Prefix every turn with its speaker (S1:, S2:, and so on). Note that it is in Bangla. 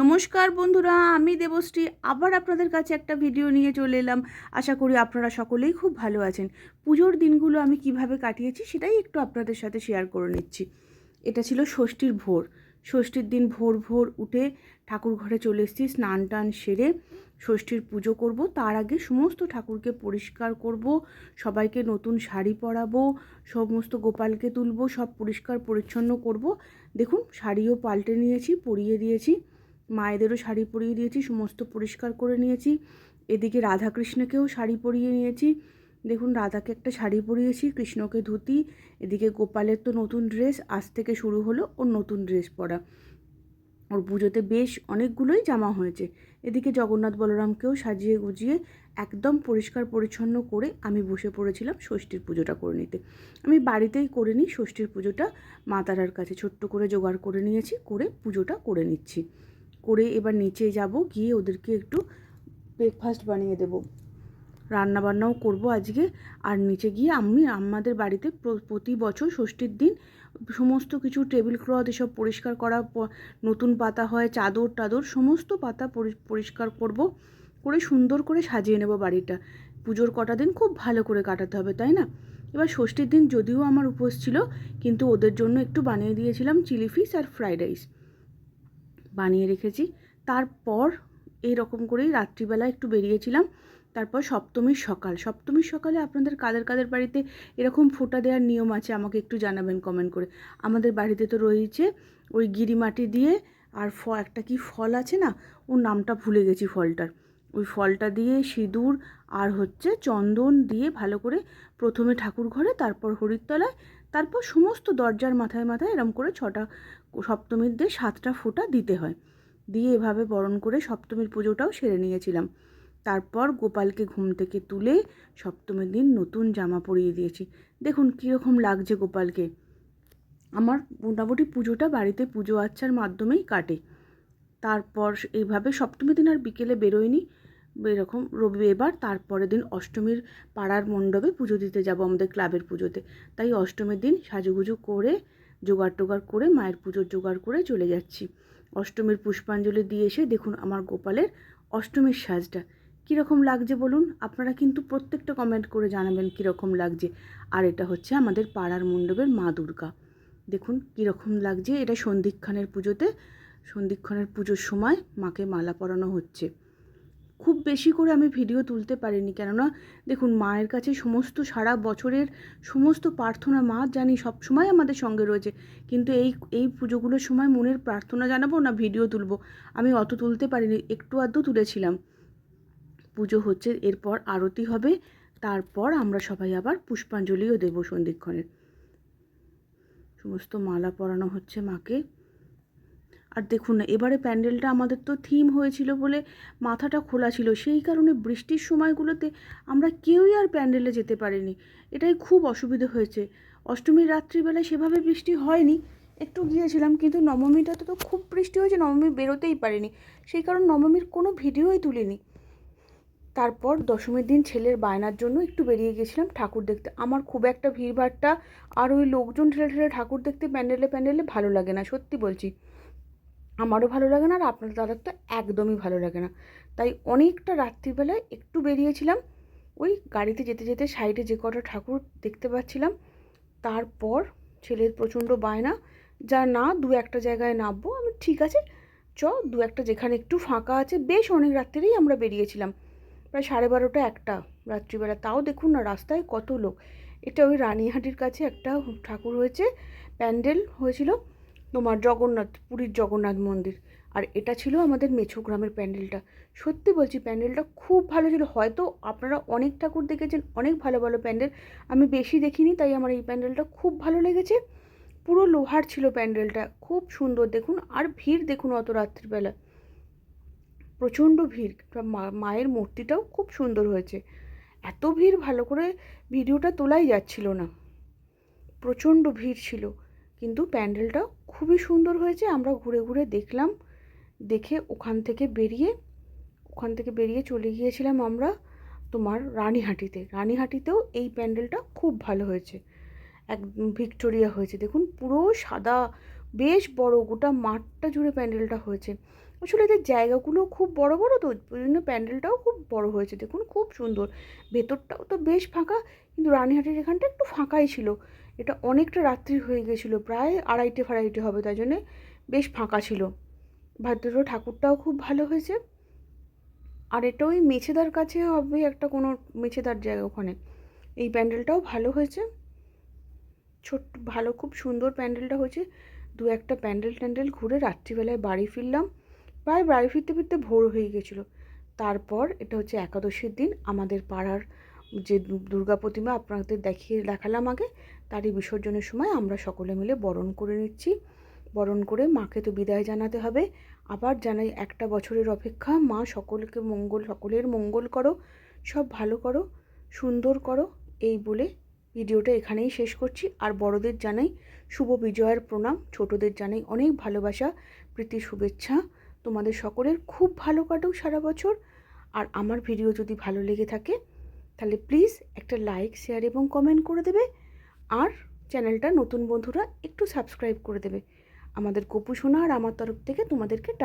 S1: নমস্কার বন্ধুরা, আমি দেবশ্রী। আবার আপনাদের কাছে একটা ভিডিও নিয়ে চলে এলাম। আশা করি আপনারা সকলেই খুব ভালো আছেন। পুজোর দিনগুলো আমি কীভাবে কাটিয়েছি সেটাই একটু আপনাদের সাথে শেয়ার করে নিচ্ছি। এটা ছিল ষষ্ঠীর ভোর। ষষ্ঠীর দিন ভোর ভোর উঠে ঠাকুর ঘরে চলে এসেছি, স্নান টান সেরে ষষ্ঠীর পুজো করব। তার আগে সমস্ত ঠাকুরকে পরিষ্কার করব, সবাইকে নতুন শাড়ি পরাবো, সমস্ত গোপালকে তুলব, সব পরিষ্কার পরিচ্ছন্ন করব। দেখুন, শাড়িও পাল্টে নিয়েছি, পরিয়ে দিয়েছি। মায়েদেরও শাড়ি পরিয়ে দিয়েছি, সমস্ত পরিষ্কার করে নিয়েছি। এদিকে রাধাকৃষ্ণকেও শাড়ি পরিয়ে নিয়েছি। দেখুন, রাধাকে একটা শাড়ি পরিয়েছি, কৃষ্ণকে ধুতি। এদিকে গোপালের তো নতুন ড্রেস, আজ থেকে শুরু হলো ওর নতুন ড্রেস পরা। ওর পুজোতে বেশ অনেকগুলোই জামা হয়েছে। এদিকে জগন্নাথ বলরামকেও সাজিয়ে গুজিয়ে একদম পরিষ্কার পরিচ্ছন্ন করে আমি বসে পড়েছিলাম ষষ্ঠীর পুজোটা করে নিতে। আমি বাড়িতেই করে নিই ষষ্ঠীর পুজোটা মাতারার কাছে ছোট্ট করে জোগাড় করে নিয়েছি, করে পুজোটা করে নিচ্ছি। করে এবার নিচে যাব, গিয়ে ওদেরকে একটু ব্রেকফাস্ট বানিয়ে দেবো। রান্না বান্নাও করব আজকে। আর নিচে গিয়ে আমি, আমাদের বাড়িতে প্রতি বছর ষষ্ঠীর দিন সমস্ত কিছু টেবিল ক্লথ এসব পরিষ্কার করা নতুন পাতা হয়, চাদর টাদর সমস্ত পাতা পরি- পরিষ্কার করব, করে সুন্দর করে সাজিয়ে নেব বাড়িটা। পুজোর কটা দিন খুব ভালো করে কাটাতে হবে, তাই না? এবার ষষ্ঠীর দিন যদিও আমার উপোস ছিল, কিন্তু ওদের জন্য একটু বানিয়ে দিয়েছিলাম চিলি ফিশ আর ফ্রাইড রাইস। বানিয়ে রেখেছি। তারপর এই রকম করেই রাত্রিবেলা একটু বেরিয়েছিলাম। তারপর সপ্তমীর সকাল। সপ্তমীর সকালে আপনাদের কাদের কাদের বাড়িতে এরকম ফোঁটা দেওয়ার নিয়ম আছে আমাকে একটু জানাবেন কমেন্ট করে। আমাদের বাড়িতে তো রয়েছে ওই গিরিমাটি দিয়ে আর ফ, একটা কি ফল আছে না? ওর নামটা ভুলে গেছি ফলটার। ওই ফলটা দিয়ে সিঁদুর আর হচ্ছে চন্দন দিয়ে ভালো করে প্রথমে ঠাকুর ঘরে, তারপর হরিতলায় তারপর সমস্ত দরজার মাথায় মাথায় এরম করে ছটা সপ্তমীর দিয়ে সাতটা ফোঁটা দিতে হয়। দিয়ে এভাবে বরণ করে সপ্তমীর পুজোটাও সেরে নিয়েছিলাম। তারপর গোপালকে ঘুম থেকে তুলে সপ্তমীর দিন নতুন জামা পরিয়ে দিয়েছি। দেখুন কীরকম লাগছে গোপালকে। আমার মোটামুটি পুজোটা বাড়িতে পুজো আচ্ছার মাধ্যমেই কাটে। তারপর এইভাবে সপ্তমীর দিন আর বিকেলে বেরোয়নি। এরকম রবিবার তারপরের দিন অষ্টমীর পাড়ার মণ্ডপে পুজো দিতে যাব আমাদের ক্লাবের পুজোতে। তাই অষ্টমীর দিন সাজুগুজু করে, জোগাড় টোগাড় করে, মায়ের পুজোর জোগাড় করে চলে যাচ্ছি। অষ্টমীর পুষ্পাঞ্জলি দিয়ে এসে দেখুন আমার গোপালের অষ্টমীর সাজটা। কীরকম লাগছে বলুন? আপনারা কিন্তু প্রত্যেকটা কমেন্ট করে জানাবেন কীরকম লাগছে। আর এটা হচ্ছে আমাদের পাড়ার মণ্ডপের মা দুর্গা। দেখুন কীরকম লাগছে। এটা সন্ধিক্ষণের পুজোতে। সন্ধিক্ষণের পুজোর সময় মাকে মালা পরানো হচ্ছে। খুব বেশি করে আমি ভিডিও তুলতে পারিনি। কেননা, দেখুন, মায়ের কাছে সমস্ত সারা বছরের সমস্ত প্রার্থনা মা জানি সব সময় আমাদের সঙ্গে রয়েছে। কিন্তু এই এই পুজোগুলোর সময় মনের প্রার্থনা জানাব না ভিডিও তুলবো? আমি অত তুলতে পারিনি, একটু আধটু তুলেছিলাম। পুজো হচ্ছে, এরপর আরতি হবে, তারপর আমরা সবাই আবার পুষ্পাঞ্জলিও দেবো সন্ধিক্ষণের সমস্ত মালা পরানো হচ্ছে মাকে। আর দেখুন না, এবারে প্যান্ডেলটা আমাদের তো থিম হয়েছিল বলে মাথাটা খোলা ছিল। সেই কারণে বৃষ্টির সময়গুলোতে আমরা কেউই আর প্যান্ডেলে যেতে পারিনি। এটাই খুব অসুবিধে হয়েছে। অষ্টমীর রাত্রিবেলায় সেভাবে বৃষ্টি হয়নি। একটু গিয়েছিলাম, কিন্তু নবমীটাতে তো খুব বৃষ্টি হয়েছে, নবমী বেরোতেই পারিনি। সেই কারণ নবমীর কোনো ভিডিওই তুলিনি। তারপর দশমীর দিন ছেলের বায়নার জন্য একটু বেরিয়ে গেছিলাম ঠাকুর দেখতে। আমার খুব একটা ভিড়ভাট্টা আর ওই লোকজন ঠেলে ঠেলে ঠাকুর দেখতে প্যান্ডেলে প্যান্ডেলে ভালো লাগে না, সত্যি বলছি। আমারও ভালো লাগে না আর আপনার দাদার তো একদমই ভালো লাগে না। তাই অনেকটা রাত্রিবেলায় একটু বেরিয়েছিলাম, ওই গাড়িতে যেতে যেতে সাইডে যে কটা ঠাকুর দেখতে পাচ্ছিলাম, তারপর ছেলের প্রচণ্ড বায়না, যা না দু একটা জায়গায় নামবো, আমি ঠিক আছে, চ দু একটা যেখানে একটু ফাঁকা আছে, বেশ অনেক রাত্রিরেই আমরা বেরিয়েছিলাম, প্রায় সাড়ে বারোটা একটা রাত্রিবেলা। তাও দেখুন না রাস্তায় কত লোক। এটা ওই রানীহাটির কাছে একটা ঠাকুর হয়েছে, প্যান্ডেল হয়েছিল তোমার জগন্নাথ, পুরীর জগন্নাথ মন্দির। আর এটা ছিল আমাদের মেছো গ্রামের প্যান্ডেলটা। সত্যি বলছি, প্যান্ডেলটা খুব ভালো ছিল। হয়তো আপনারা অনেক ঠাকুর দেখেছেন, অনেক ভালো ভালো প্যান্ডেল। আমি বেশি দেখিনি, তাই আমার এই প্যান্ডেলটা খুব ভালো লেগেছে। পুরো লোহার ছিল প্যান্ডেলটা, খুব সুন্দর দেখুন। আর ভিড় দেখুন অত রাত্রিবেলা। প্রচণ্ড ভিড় মায়ের মূর্তিটাও খুব সুন্দর হয়েছে। এত ভিড় ভালো করে ভিডিওটা তোলাই যাচ্ছিল না। প্রচণ্ড ভিড় ছিল, কিন্তু প্যান্ডেলটা খুবই সুন্দর হয়েছে। আমরা ঘুরে ঘুরে দেখলাম। দেখে ওখান থেকে বেরিয়ে, ওখান থেকে বেরিয়ে চলে গিয়েছিলাম আমরা তোমার রানীহাটিতে। রানীহাটিতেও এই প্যান্ডেলটা খুব ভালো হয়েছে। এক ভিক্টোরিয়া হয়েছে। দেখুন, পুরো সাদা, বেশ বড় গোটা মাঠটা জুড়ে প্যান্ডেলটা হয়েছে। আসলে এদের জায়গাগুলো খুব বড় বড় তো, ওই জন্য প্যান্ডেলটাও খুব বড় হয়েছে। দেখুন, খুব সুন্দর। ভেতরটাও তো বেশ ফাঁকা, কিন্তু রানীহাটের এখানটা একটু ফাঁকাই ছিল। এটা অনেকটা রাত্রি হয়ে গেছিল, প্রায় আড়াইটে ফাড়াইটে হবে, তাই জন্যে বেশ ফাঁকা ছিল। ভাদ্র ঠাকুরটাও খুব ভালো হয়েছে। আর এটা ওই মেছেদার কাছে হবে একটা কোনো মেছেদার জায়গা ওখানে। এই প্যান্ডেলটাও ভালো হয়েছে। ছোট্ট ভালো, খুব সুন্দর প্যান্ডেলটা হয়েছে। দু একটা প্যান্ডেল ট্যান্ডেল ঘুরে রাত্রিবেলায় বাড়ি ফিরলাম। প্রায় বাড়ি ফিরতে ফিরতে ভোর হয়ে গেছিল। তারপর এটা হচ্ছে একাদশীর দিন, আমাদের পাড়ার যে দুর্গা প্রতিমা আপনাদের দেখিয়ে দেখালাম আগে, তারই বিসর্জনের সময় আমরা সকলে মিলে বরণ করে নিচ্ছি। বরণ করে মাকে তো বিদায় জানাতে হবে। আবার জানাই একটা বছরের অপেক্ষা, মা সকলকে মঙ্গল, সকলের মঙ্গল করো, সব ভালো করো, সুন্দর করো, এই বলে ভিডিওটা এখানেই শেষ করছি। আর বড়দের জানাই শুভ বিজয়ের প্রণাম, ছোটদের জানাই অনেক ভালোবাসা, প্রীতি, শুভেচ্ছা। তোমাদের সকলের খুব ভালো কাটুক সারা বছর। আর আমার ভিডিও যদি ভালো লেগে থাকে তাহলে প্লিজ একটা লাইক শেয়ার এবং কমেন্ট করে দেবে। আর চ্যানেলটা নতুন বন্ধুরা একটু সাবস্ক্রাইব করে দেবে। আমাদের গোপু আর আমার তরফ থেকে তোমাদেরকে টাটা।